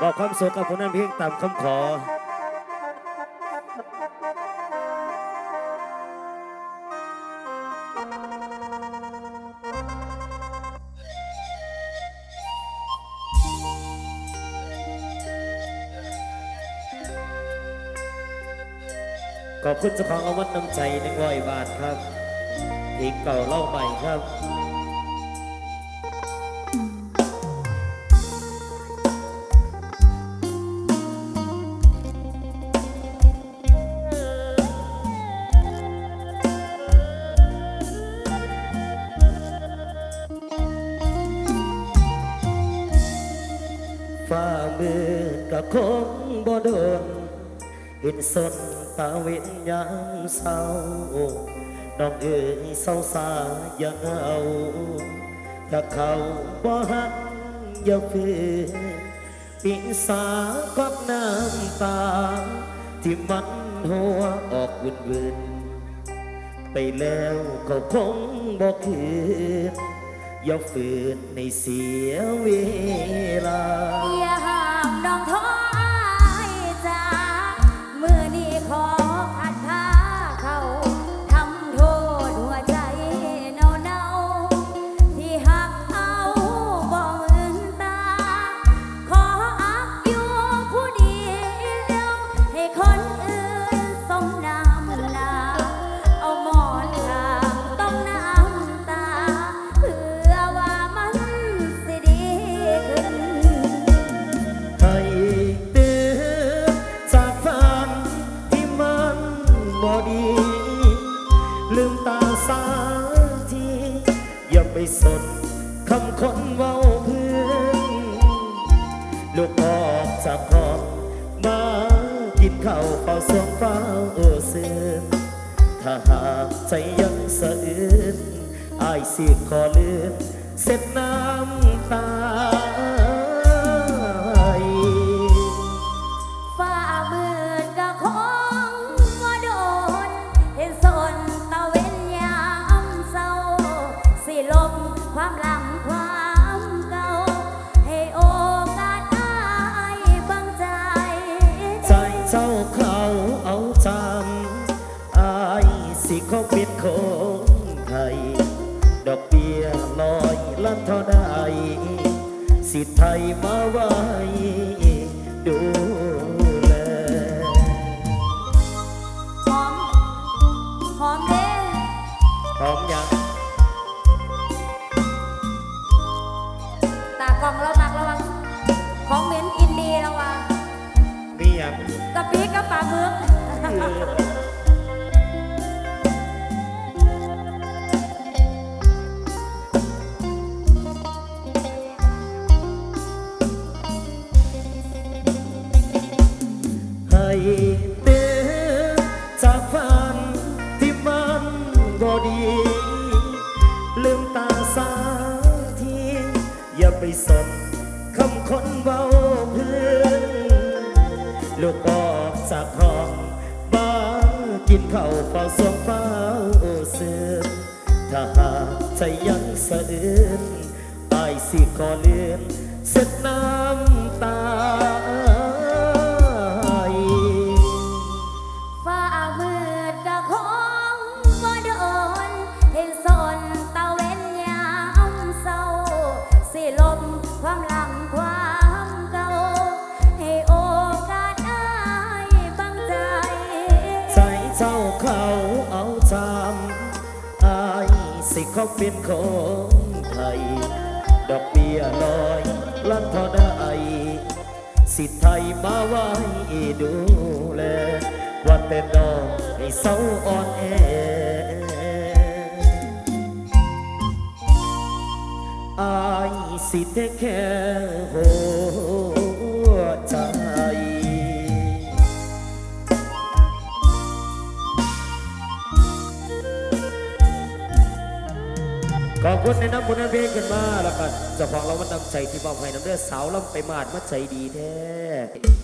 บอกความสุขกับผลงานเพลงตามคำขอ ขอบคุณเจ้าของอาวัตน้ำใจหนึ่งร้อยบาทครับเพลงเก่าเล่าใหม่ครับ คงบ่โดนเห็นสนตาเวนยามเศร้าน้องเอ๋ยเศร้าสาอย่าเอาถ้าเขาบ่หักอย่าฝืนปิสากับน้ำตา ที่มันหัวออกวุ่นวุ่นไปแล้วเขาคงบ่คืนอย่าฝืนในเสียเวลา อ บ่ดี ลืมตาสาทีอย่าไปสนคำคนเว้าเพื่อนลูกออกจากห้องมากินข้าวเป่าสวงฟ้าโอเสือนถ้าหากใจยังสะอื้นอายสิขอเลื่อนเสร็จน้ำตา ไสิเขาเป็นคนไทย ดอกเบี้ยลอยลันเท่าได้สิทธิไทยมาไว้ดูแลว่าแต่น้องให้เศร้าอ่อนแออายสิเทแค่โห ขอบคุณในน้ำบุญน้ำเพลงกันมาแล้วกันเจ้าของเรามันนำใจที่มอบให้น้ำเลือดสาวลำไปมาดมาใจดีแท้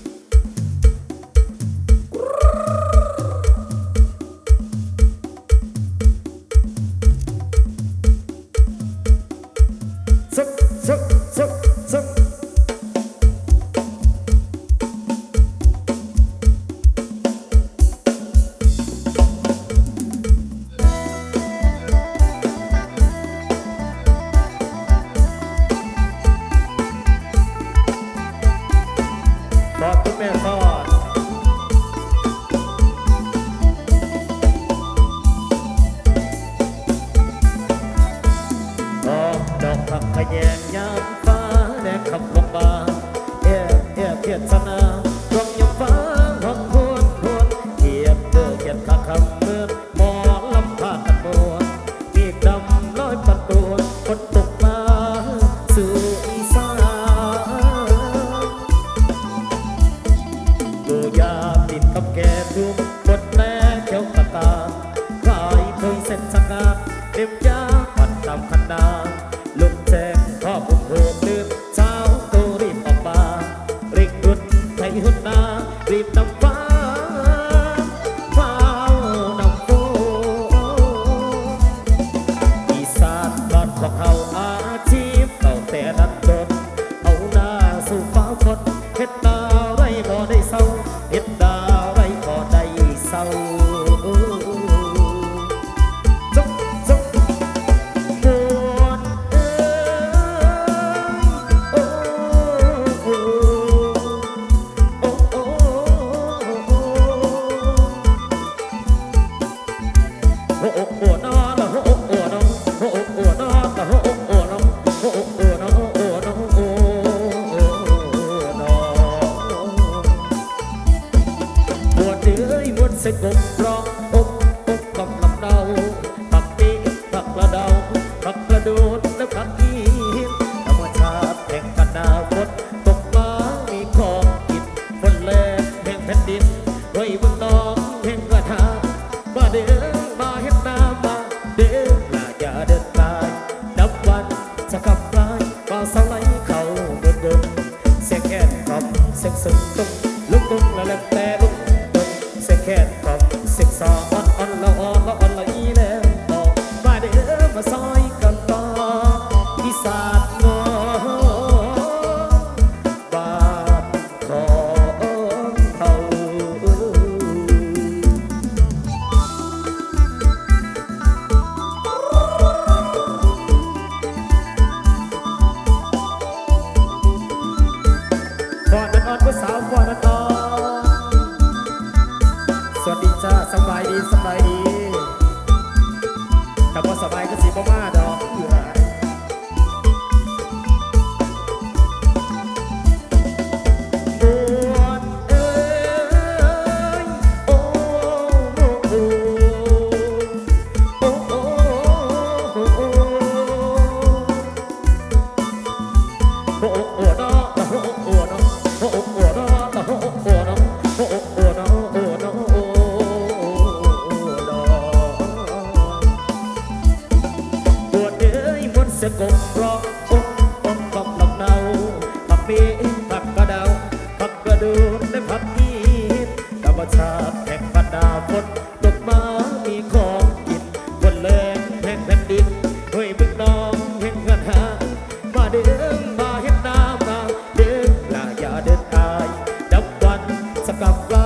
จะกลับร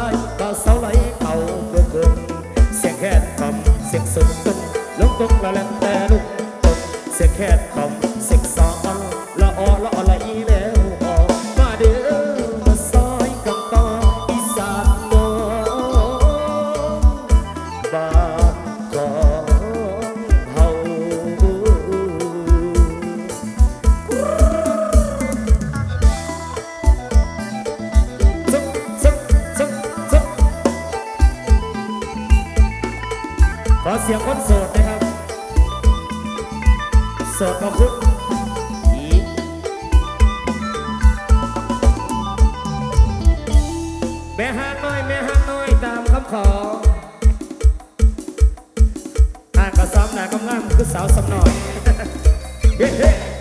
เสิร์ฟมาคึกแม่ฮัาน้อย แม่ฮัาน้อยตามคำขอห้างก็ซ้อมหนากำงามคือสาวสำนอยเฮ้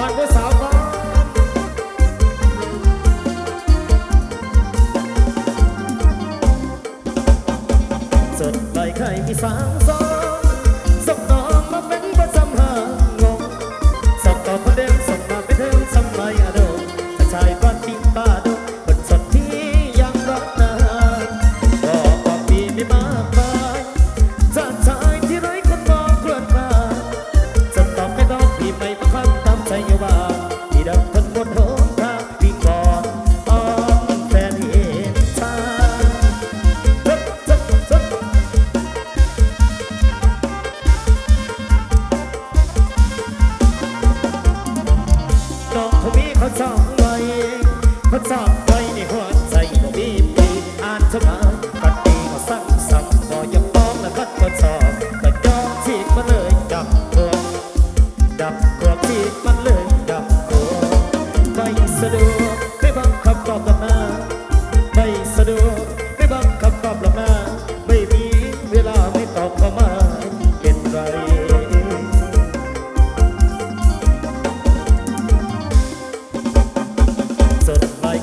Vai gostar.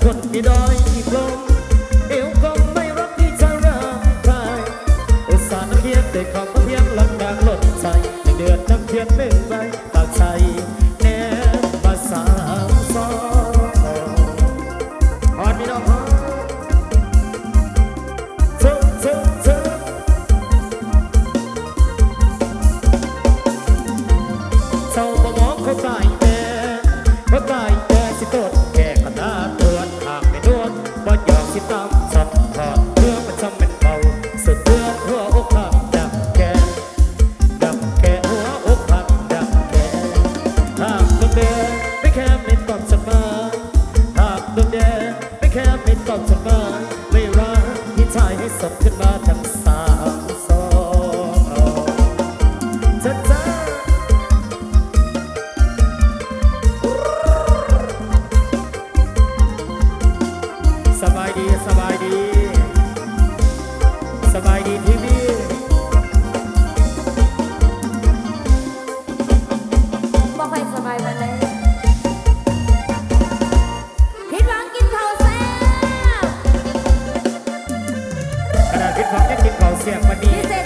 thuận đi đôi เสียงวันนี้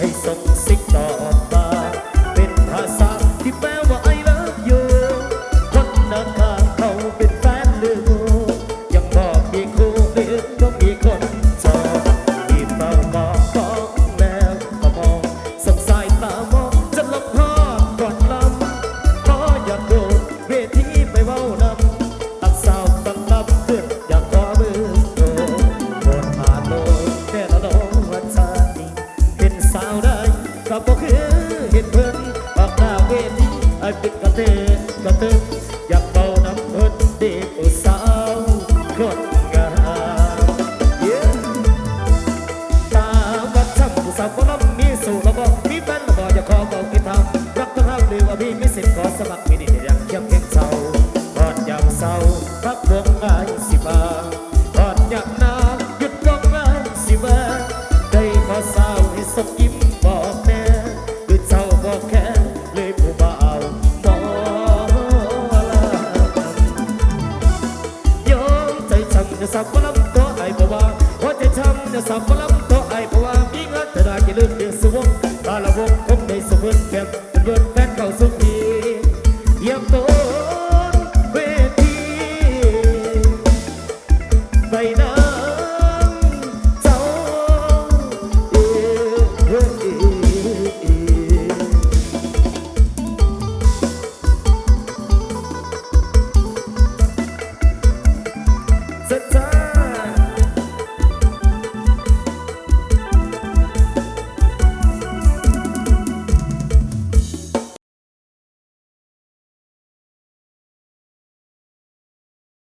系熟悉 vươn thân đầy sầu vươn phèm thân vươn phát cầu xuống